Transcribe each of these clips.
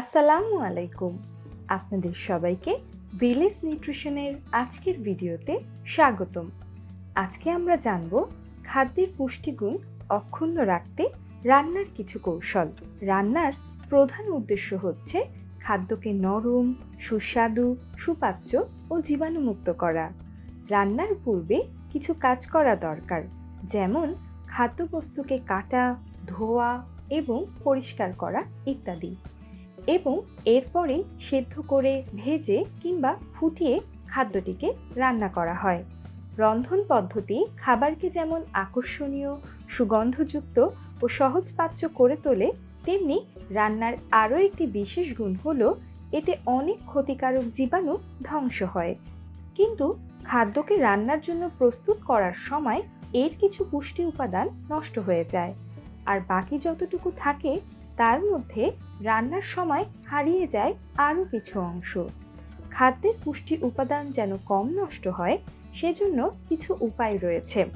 আসসালামু আলাইকুম। আপনাদের সবাইকে ভিলেজ নিউট্রিশনের আজকের ভিডিওতে স্বাগতম। আজকে আমরা জানব খাদ্যের পুষ্টিগুণ অক্ষুণ্ণ রাখতে রান্নার কিছু কৌশল। রান্নার প্রধান উদ্দেশ্য হচ্ছে খাদ্যকে নরম, সুস্বাদু, সুপাচ্য ও জীবাণুমুক্ত করা। রান্নার পূর্বে কিছু কাজ করা দরকার, যেমন খাদ্যবস্তুকে কাটা, ধোয়া এবং পরিষ্কার করা ইত্যাদি। এবং এরপরে সেদ্ধ করে ভেজে কিংবা ফুটিয়ে খাদ্যটিকে রান্না করা হয়। রন্ধন পদ্ধতি খাবারকে যেমন আকর্ষণীয়, সুগন্ধযুক্ত ও সহজপাচ্য করে তোলে, তেমনি রান্নার আরও একটি বিশেষ গুণ হলো এতে অনেক ক্ষতিকারক জীবাণু ধ্বংস হয়। কিন্তু খাদ্যকে রান্নার জন্য প্রস্তুত করার সময় এর কিছু পুষ্টি উপাদান নষ্ট হয়ে যায়। আর বাকি যতটুকু থাকে তার মধ্যে রান্নার সময় হারিয়ে যায় আরও কিছু অংশ। খাদ্যের পুষ্টি উপাদান যেন কম নষ্ট হয়, সেজন্য কিছু উপায় রয়েছে।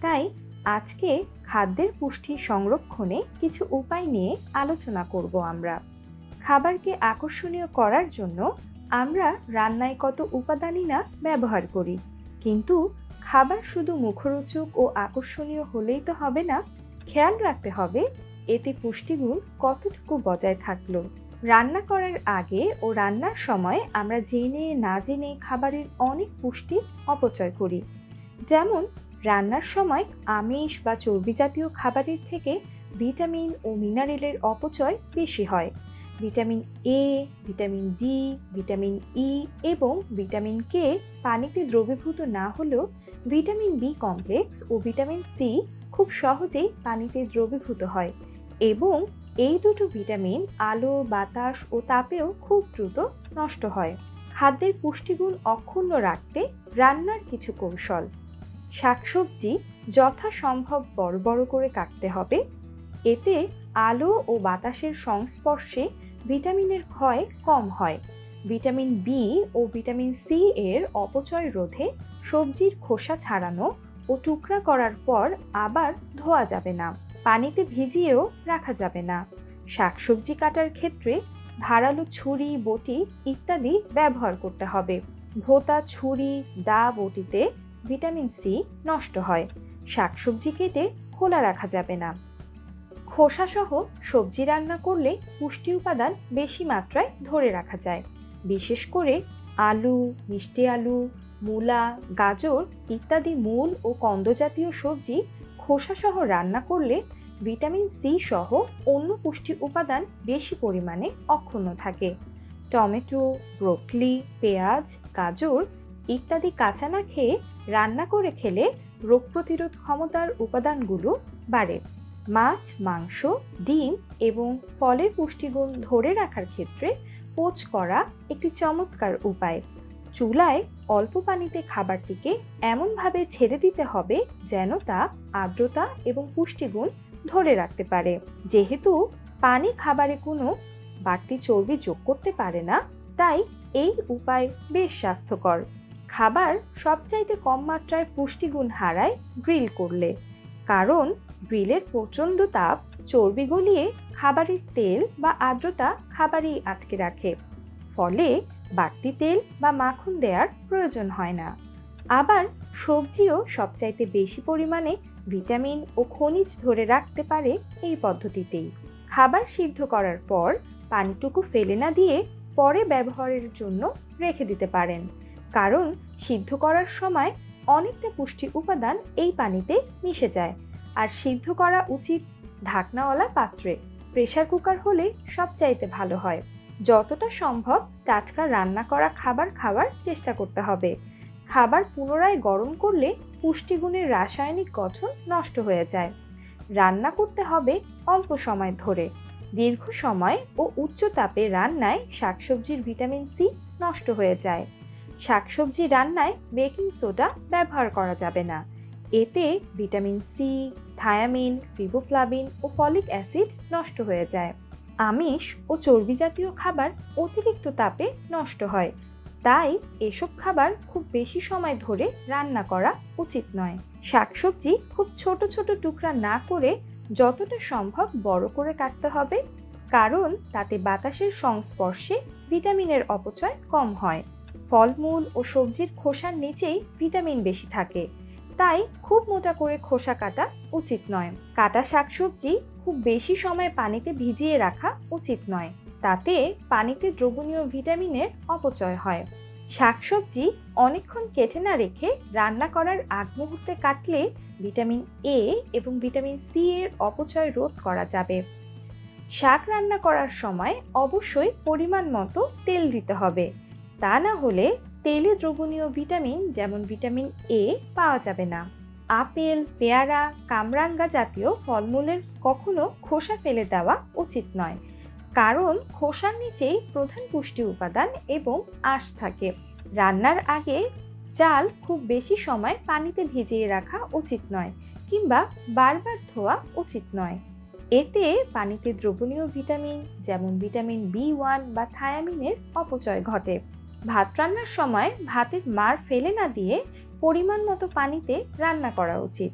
তাই আজকে খাদ্যের পুষ্টি সংরক্ষণে কিছু উপায় নিয়ে আলোচনা করব আমরা। খাবারকে আকর্ষণীয় করার জন্য আমরা রান্নায় কত উপাদানই না ব্যবহার করি। কিন্তু খাবার শুধু মুখরোচক ও আকর্ষণীয় হলেই তো হবে না, খেয়াল রাখতে হবে এতে পুষ্টিগুণ কতটুকু বজায় থাকল? রান্না করার আগে ও রান্নার সময় আমরা জেনে না জেনে খাবারের অনেক পুষ্টি অপচয় করি। যেমন, রান্নার সময় আমিষ বা চর্বি জাতীয় খাবারের থেকে ভিটামিন ও মিনারেলের অপচয় বেশি হয়। Vitamin A vitamin D vitamin E এবং ভিটামিন কে পানিতে দ্রবীভূত না হলেও ভিটামিন বি কমপ্লেক্স ও ভিটামিন সি খুব সহজেই পানিতে দ্রবীভূত হয়। এবং এই দুটো ভিটামিন আলো, বাতাস ও তাপেও খুব দ্রুত নষ্ট হয়। খাদ্যের পুষ্টিগুণ অক্ষুণ্ণ রাখতে রান্নার কিছু কৌশল। শাকসবজি যথাসম্ভব বড় বড় করে কাটতে হবে। এতে আলো ও বাতাসের সংস্পর্শে ভিটামিনের ক্ষয় কম হয়। ভিটামিন বি ও ভিটামিন সি এর অপচয় রোধে সবজির খোসা ছাড়ানো ও টুকরা করার পর আবার ধোয়া যাবে না। পানিতে ভিজিয়েও রাখা যাবে না। শাকসবজি কাটার ক্ষেত্রে ধারালো ছুরি, বটি ইত্যাদি ব্যবহার করতে হবে। ভোতা, ছুরি, দা বটিতে ভিটামিন সি নষ্ট হয়। শাকসবজি কেটে খোলা রাখা যাবে না। খোসাসহ সবজি রান্না করলে পুষ্টি উপাদান বেশি মাত্রায় ধরে রাখা যায়। বিশেষ করে আলু, মিষ্টি আলু, মূলা, গাজর ইত্যাদি মূল ও কন্দজাতীয় সবজি খোসাসহ রান্না করলে ভিটামিন সি সহ অন্য পুষ্টি উপাদান বেশি পরিমাণে অক্ষুণ্ণ থাকে। টমেটো, ব্রোকলি, পেঁয়াজ, গাজর ইত্যাদি কাঁচা না খেয়ে রান্না করে খেলে রোগ প্রতিরোধ ক্ষমতার উপাদানগুলো বাড়ে। মাছ, মাংস, ডিম এবং ফলের পুষ্টিগুণ ধরে রাখার ক্ষেত্রে পোচ করা একটি চমৎকার উপায়। চুলায় অল্প পানিতে খাবারটিকে এমনভাবে ছেড়ে দিতে হবে যেন তা আর্দ্রতা এবং পুষ্টিগুণ ধরে রাখতে পারে। যেহেতু পানি খাবারে কোনো বাড়তি চর্বি যোগ করতে পারে না, তাই এই উপায় বেশ স্বাস্থ্যকর। খাবার সবচাইতে কম মাত্রায় পুষ্টিগুণ হারায় গ্রিল করলে। কারণ গ্রিলের প্রচণ্ড তাপ চর্বি গলিয়ে খাবারের তেল বা আর্দ্রতা খাবারেই আটকে রাখে। ফলে বাড়তি তেল বা মাখন দেওয়ার প্রয়োজন হয় না। আবার সবজিও সবচাইতে বেশি পরিমাণে ভিটামিন ও খনিজ ধরে রাখতে পারে এই পদ্ধতিতেই। খাবার সিদ্ধ করার পর পানিটুকু ফেলে না দিয়ে পরে ব্যবহারের জন্য রেখে দিতে পারেন। কারণ সিদ্ধ করার সময় অনেকটা পুষ্টি উপাদান এই পানিতে মিশে যায়। আর সিদ্ধ করা উচিত ঢাকনাওয়ালা পাত্রে। প্রেশার কুকার হলে সবচাইতে ভালো হয়। যতটা সম্ভব টাটকা রান্না করা খাবার খাওয়ার চেষ্টা করতে হবে। খাবার পুনরায় গরম করলে পুষ্টিগুণের রাসায়নিক গঠন নষ্ট হয়ে যায়। রান্না করতে হবে অল্প সময় ধরে। দীর্ঘ সময় ও উচ্চ তাপে রান্নায় শাকসবজির ভিটামিন সি নষ্ট হয়ে যায়। শাকসবজি রান্নায় বেকিং সোডা ব্যবহার করা যাবে না। এতে ভিটামিন সি, থায়ামিন, রিবোফ্লাভিন ও ফলিক অ্যাসিড নষ্ট হয়ে যায়। আমিষ ও চর্বি জাতীয় খাবার অতিরিক্ত তাপে নষ্ট হয়। তাই এসব খাবার খুব বেশি সময় ধরে রান্না করা উচিত নয়। শাকসবজি খুব ছোট ছোট টুকরা না করে যতটা সম্ভব বড় করে কাটতে হবে, কারণ তাতে বাতাসের সংস্পর্শে ভিটামিনের অপচয় কম হয়। ফলমূল ও সবজির খোসার নিচেই ভিটামিন বেশি থাকে। তাই খুব মোটা করে খোসা কাটা উচিত নয়। কাটা শাকসবজি খুব বেশি সময় পানিতে ভিজিয়ে রাখা উচিত নয়। তাতে পানিতে দ্রবণীয় ভিটামিনের অপচয় হয়। শাকসবজি অনেকক্ষণ কেটে না রেখে রান্না করার আগ মুহূর্তে কাটলে ভিটামিন এ এবং ভিটামিন সি এর অপচয় রোধ করা যাবে। শাক রান্না করার সময় অবশ্যই পরিমাণ মতো তেল দিতে হবে। তা না হলে তেলে দ্রবণীয় ভিটামিন যেমন ভিটামিন এ পাওয়া যাবে না। আপেল, পেয়ারা, কামরাঙ্গা জাতীয় ফলমূলের কখনো খোসা ফেলে দেওয়া উচিত নয়। কারণ খোসার নিচেই প্রধান পুষ্টি উপাদান এবং আঁশ থাকে। রান্নার আগে চাল খুব বেশি সময় পানিতে ভিজিয়ে রাখা উচিত নয় কিংবা বারবার ধোয়া উচিত নয়। এতে পানিতে দ্রবণীয় ভিটামিন, যেমন ভিটামিন বি ওয়ান বা থায়ামিনের অপচয় ঘটে। ভাত রান্নার সময় ভাতের মার ফেলে না দিয়ে পরিমাণ মতো পানিতে রান্না করা উচিত।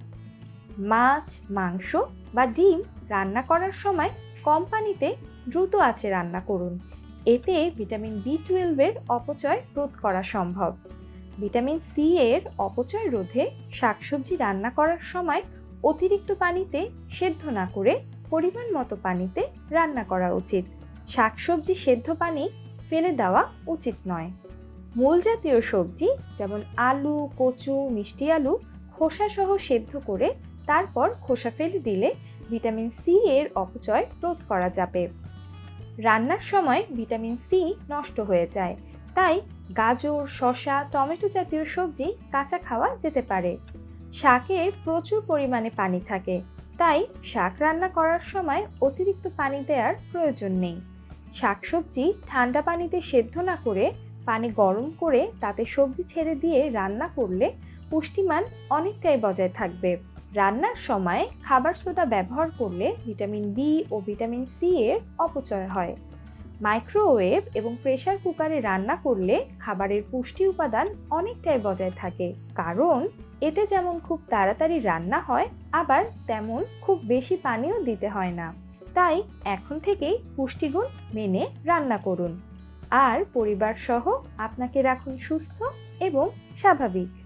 মাছ, মাংস বা ডিম রান্না করার সময় কম পানিতে দ্রুত আছে রান্না করুন। এতে ভিটামিন বি টুয়েলভের অপচয় রোধ করা সম্ভব। ভিটামিন সি এর অপচয় রোধে শাকসবজি রান্না করার সময় অতিরিক্ত পানিতে সেদ্ধ না করে পরিমাণ মতো পানিতে রান্না করা উচিত। শাকসবজি সেদ্ধ পানি ফেলে দেওয়া উচিত নয়। মূল জাতীয় সবজি যেমন আলু, কচু, মিষ্টি আলু খোসা সহ সেদ্ধ করে তারপর খোসা ফেলে দিলে ভিটামিন সি এর অপচয় রোধ করা যাবে। রান্নার সময় ভিটামিন সি নষ্ট হয়ে যায়, তাই গাজর শশা টমেটো জাতীয় সবজি কাঁচা খাওয়া যেতে পারে। শাকে প্রচুর পরিমাণে পানি থাকে, তাই শাক রান্না করার সময় অতিরিক্ত পানি দেওয়ার প্রয়োজন নেই। শাকসবজি ঠান্ডা পানিতে সেদ্ধ না করে পানি গরম করে তাতে সবজি ছেড়ে দিয়ে রান্না করলে পুষ্টিমান অনেকটাই বজায় থাকবে। রান্নার সময় খাবার সোডা ব্যবহার করলে ভিটামিন বি ও ভিটামিন সি এর অপচয় হয়। মাইক্রোওয়েভ এবং প্রেসার কুকারে রান্না করলে খাবারের পুষ্টি উপাদান অনেকটাই বজায় থাকে। কারণ এতে যেমন খুব তাড়াতাড়ি রান্না হয়, আবার তেমন খুব বেশি পানিও দিতে হয় না। তাই এখন থেকেই পুষ্টিগুণ মেনে রান্না করুন। আর পরিবার সহ আপনাকে রাখুন সুস্থ এবং স্বাভাবিক।